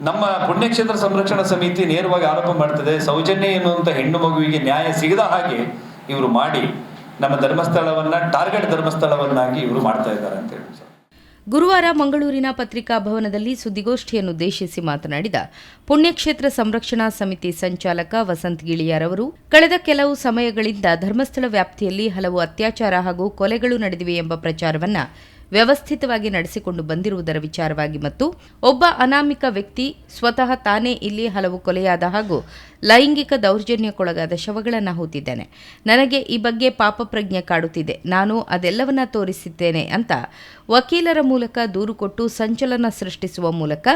ನಮ್ಮ ಪುಣ್ಯಕ್ಷೇತ್ರ ಸಂರಕ್ಷಣಾ ಸಮಿತಿ ನೇರವಾಗಿ ಆರೋಪ ಮಾಡ್ತದೆ, ಸೌಜನ್ಯ ಎನ್ನುವಂಥ ಹೆಣ್ಣು ಮಗುವಿಗೆ ನ್ಯಾಯ ಸಿಗದ ಹಾಗೆ ಇವರು ಮಾಡಿ ನಮ್ಮ ಧರ್ಮಸ್ಥಳವನ್ನ, ಟಾರ್ಗೆಟ್ ಧರ್ಮಸ್ಥಳವನ್ನಾಗಿ ಇವರು ಮಾಡ್ತಾ ಇದ್ದಾರೆ ಅಂತ ಹೇಳಿ ಗುರುವಾರ ಮಂಗಳೂರಿನ ಪತ್ರಿಕಾ ಭವನದಲ್ಲಿ ಸುದ್ದಿಗೋಷ್ಠಿಯನ್ನುದ್ದೇಶಿಸಿ ಮಾತನಾಡಿದ ಪುಣ್ಯಕ್ಷೇತ್ರ ಸಂರಕ್ಷಣಾ ಸಮಿತಿ ಸಂಚಾಲಕ ವಸಂತ್ ಗಿಳಿಯಾರವರು, ಕಳೆದ ಕೆಲವು ಸಮಯಗಳಿಂದ ಧರ್ಮಸ್ಥಳ ವ್ಯಾಪ್ತಿಯಲ್ಲಿ ಹಲವು ಅತ್ಯಾಚಾರ ಹಾಗೂ ಕೊಲೆಗಳು ನಡೆದಿವೆ ಎಂಬ ಪ್ರಚಾರವನ್ನ ವ್ಯವಸ್ಥಿತವಾಗಿ ನಡೆಸಿಕೊಂಡು ಬಂದಿರುವುದರ ವಿಚಾರವಾಗಿ ಮತ್ತು ಒಬ್ಬ ಅನಾಮಿಕ ವ್ಯಕ್ತಿ ಸ್ವತಃ ತಾನೇ ಇಲ್ಲಿ ಹಲವು ಕೊಲೆಯಾದ ಹಾಗೂ ಲೈಂಗಿಕ ದೌರ್ಜನ್ಯಕ್ಕೊಳಗಾದ ಶವಗಳನ್ನು ಹೂತಿದ್ದೇನೆ. ನನಗೆ ಈ ಬಗ್ಗೆ ಪಾಪ ಪ್ರಜ್ಞೆ ಕಾಡುತ್ತಿದೆ. ನಾನು ಅದೆಲ್ಲವನ್ನ ತೋರಿಸಿದ್ದೇನೆ ಅಂತ ವಕೀಲರ ಮೂಲಕ ದೂರು ಕೊಟ್ಟು ಸಂಚಲನ ಸೃಷ್ಟಿಸುವ ಮೂಲಕ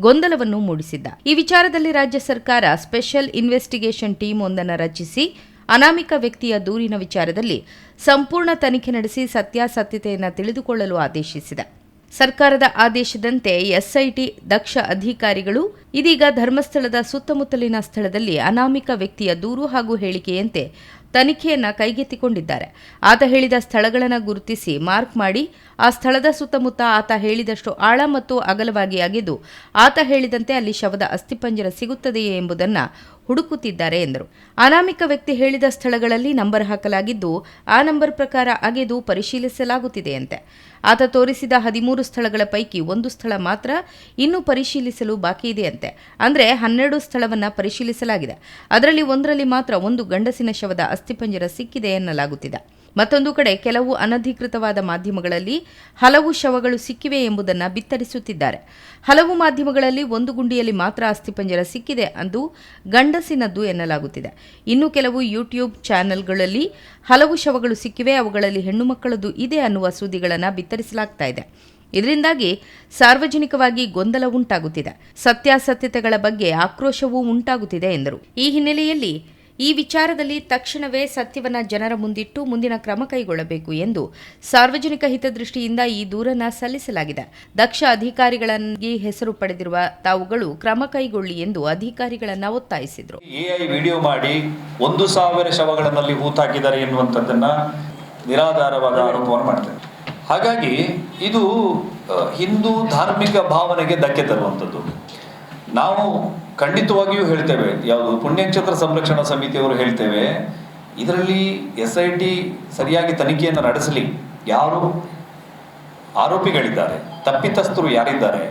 ಗೊಂದಲವನ್ನು ಮೂಡಿಸಿದ್ದ. ಈ ವಿಚಾರದಲ್ಲಿ ರಾಜ್ಯ ಸರ್ಕಾರ ಸ್ಪೆಷಲ್ ಇನ್ವೆಸ್ಟಿಗೇಷನ್ ಟೀಮ್ ಒಂದನ್ನು ರಚಿಸಿ ಅನಾಮಿಕ ವ್ಯಕ್ತಿಯ ದೂರಿನ ವಿಚಾರದಲ್ಲಿ ಸಂಪೂರ್ಣ ತನಿಖೆ ನಡೆಸಿ ಸತ್ಯಾಸತ್ಯತೆಯನ್ನು ತಿಳಿದುಕೊಳ್ಳಲು ಆದೇಶಿಸಿದೆ. ಸರ್ಕಾರದ ಆದೇಶದಂತೆ ಎಸ್ಐಟಿ, ದಕ್ಷ ಅಧಿಕಾರಿಗಳು ಇದೀಗ ಧರ್ಮಸ್ಥಳದ ಸುತ್ತಮುತ್ತಲಿನ ಸ್ಥಳದಲ್ಲಿ ಅನಾಮಿಕ ವ್ಯಕ್ತಿಯ ದೂರು ಹಾಗೂ ಹೇಳಿಕೆಯಂತೆ ತನಿಖೆಯನ್ನ ಕೈಗೆತ್ತಿಕೊಂಡಿದ್ದಾರೆ. ಆತ ಹೇಳಿದ ಸ್ಥಳಗಳನ್ನು ಗುರುತಿಸಿ ಮಾರ್ಕ್ ಮಾಡಿ, ಆ ಸ್ಥಳದ ಸುತ್ತಮುತ್ತ ಆತ ಹೇಳಿದಷ್ಟು ಆಳ ಮತ್ತು ಅಗಲವಾಗಿ ಅಗೆದು, ಆತ ಹೇಳಿದಂತೆ ಅಲ್ಲಿ ಶವದ ಅಸ್ಥಿಪಂಜರ ಸಿಗುತ್ತದೆಯೇ ಎಂಬುದನ್ನು ಹುಡುಕುತ್ತಿದ್ದಾರೆ ಎಂದರು. ಅನಾಮಿಕ ವ್ಯಕ್ತಿ ಹೇಳಿದ ಸ್ಥಳಗಳಲ್ಲಿ ನಂಬರ್ ಹಾಕಲಾಗಿದ್ದು, ಆ ನಂಬರ್ ಪ್ರಕಾರ ಅಗೆದು ಪರಿಶೀಲಿಸಲಾಗುತ್ತಿದೆಯಂತೆ. ಆತ ತೋರಿಸಿದ ಹದಿಮೂರು ಸ್ಥಳಗಳ ಪೈಕಿ ಒಂದು ಸ್ಥಳ ಮಾತ್ರ ಇನ್ನೂ ಪರಿಶೀಲಿಸಲು ಬಾಕಿ ಇದೆಯಂತೆ. ಅಂದರೆ ಹನ್ನೆರಡು ಸ್ಥಳವನ್ನು ಪರಿಶೀಲಿಸಲಾಗಿದೆ. ಅದರಲ್ಲಿ ಒಂದರಲ್ಲಿ ಮಾತ್ರ ಒಂದು ಗಂಡಸಿನ ಶವದ ಅಸ್ಥಿಪಂಜರ ಸಿಕ್ಕಿದೆ ಎನ್ನಲಾಗುತ್ತಿದೆ. ಮತ್ತೊಂದು ಕಡೆ ಕೆಲವು ಅನಧಿಕೃತವಾದ ಮಾಧ್ಯಮಗಳಲ್ಲಿ ಹಲವು ಶವಗಳು ಸಿಕ್ಕಿವೆ ಎಂಬುದನ್ನು ಬಿತ್ತರಿಸುತ್ತಿದ್ದಾರೆ. ಹಲವು ಮಾಧ್ಯಮಗಳಲ್ಲಿ ಒಂದು ಗುಂಡಿಯಲ್ಲಿ ಮಾತ್ರ ಅಸ್ಥಿಪಂಜರ ಸಿಕ್ಕಿದೆ ಅಂದು ಗಂಡಸಿನದ್ದು ಎನ್ನಲಾಗುತ್ತಿದೆ. ಇನ್ನು ಕೆಲವು ಯೂಟ್ಯೂಬ್ ಚಾನೆಲ್ಗಳಲ್ಲಿ ಹಲವು ಶವಗಳು ಸಿಕ್ಕಿವೆ, ಅವುಗಳಲ್ಲಿ ಹೆಣ್ಣು ಮಕ್ಕಳದ್ದು ಇದೆ ಅನ್ನುವ ಸುದ್ದಿಗಳನ್ನು ಬಿತ್ತರಿಸಲಾಗ್ತಾ ಇದೆ. ಇದರಿಂದಾಗಿ ಸಾರ್ವಜನಿಕವಾಗಿ ಗೊಂದಲ ಉಂಟಾಗುತ್ತಿದೆ. ಸತ್ಯಾಸತ್ಯತೆಗಳ ಬಗ್ಗೆ ಆಕ್ರೋಶವೂ ಉಂಟಾಗುತ್ತಿದೆ ಎಂದರು. ಈ ಹಿನ್ನೆಲೆಯಲ್ಲಿ ಈ ವಿಚಾರದಲ್ಲಿ ತಕ್ಷಣವೇ ಸತ್ಯವನ್ನ ಜನರ ಮುಂದಿಟ್ಟು ಮುಂದಿನ ಕ್ರಮ ಕೈಗೊಳ್ಳಬೇಕು ಎಂದು ಸಾರ್ವಜನಿಕ ಹಿತದೃಷ್ಟಿಯಿಂದ ಈ ದೂರನ್ನ ಸಲ್ಲಿಸಲಾಗಿದೆ. ದಕ್ಷ ಅಧಿಕಾರಿಗಳಿಗೆ ಹೆಸರು ಪಡೆದಿರುವ ತಾವುಗಳು ಕ್ರಮ ಕೈಗೊಳ್ಳಿ ಎಂದು ಅಧಿಕಾರಿಗಳನ್ನ ಒತ್ತಾಯಿಸಿದರು. ಎಐ ವಿಡಿಯೋ ಮಾಡಿ ಒಂದು ಸಾವಿರ ಶವಗಳಲ್ಲಿ ಹೂತಾಕಿದ್ದಾರೆ ಎನ್ನುವಂಥದ್ದನ್ನ ನಿರಾಧಾರವಾದ ಆರೋಪವನ್ನು ಮಾಡ್ತಾರೆ. ಹಾಗಾಗಿ ಇದು ಹಿಂದೂ ಧಾರ್ಮಿಕ ಭಾವನೆಗೆ ಧಕ್ಕೆ ತರುವಂಥದ್ದು. ನಾವು ಖಂಡಿತವಾಗಿಯೂ ಹೇಳ್ತೇವೆ. ಯಾವುದು ಪುಣ್ಯಕ್ಷೇತ್ರ ಸಂರಕ್ಷಣಾ ಸಮಿತಿಯವರು ಹೇಳ್ತೇವೆ, ಇದರಲ್ಲಿ ಎಸ್ ಐ ಟಿ ಸರಿಯಾಗಿ ತನಿಖೆಯನ್ನು ನಡೆಸಲಿ. ಯಾರು? ಆರೋಪಿಗಳಿದ್ದಾರೆ. ತಪ್ಪಿತಸ್ಥರು ಯಾರಿದ್ದಾರೆ?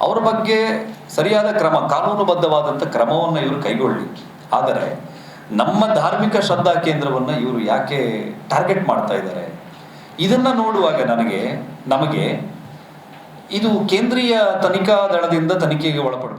ಅವರ ಬಗ್ಗೆ ಸರಿಯಾದ ಕ್ರಮ, ಕಾನೂನುಬದ್ಧವಾದಂಥ ಕ್ರಮವನ್ನು ಇವರು ಕೈಗೊಳ್ಳಿ ಆದರೆ, ನಮ್ಮ ಧಾರ್ಮಿಕ ಶ್ರದ್ಧಾ ಕೇಂದ್ರವನ್ನು ಇವರು ಯಾಕೆ ಟಾರ್ಗೆಟ್ ಮಾಡ್ತಾ ಇದ್ದಾರೆ? ಇದನ್ನು ನೋಡುವಾಗ ನನಗೆ, ನಮಗೆ ಇದು ಕೇಂದ್ರೀಯ ತನಿಖಾ ದಳದಿಂದ ತನಿಖೆಗೆ ಒಳಪಡಬೇಕು.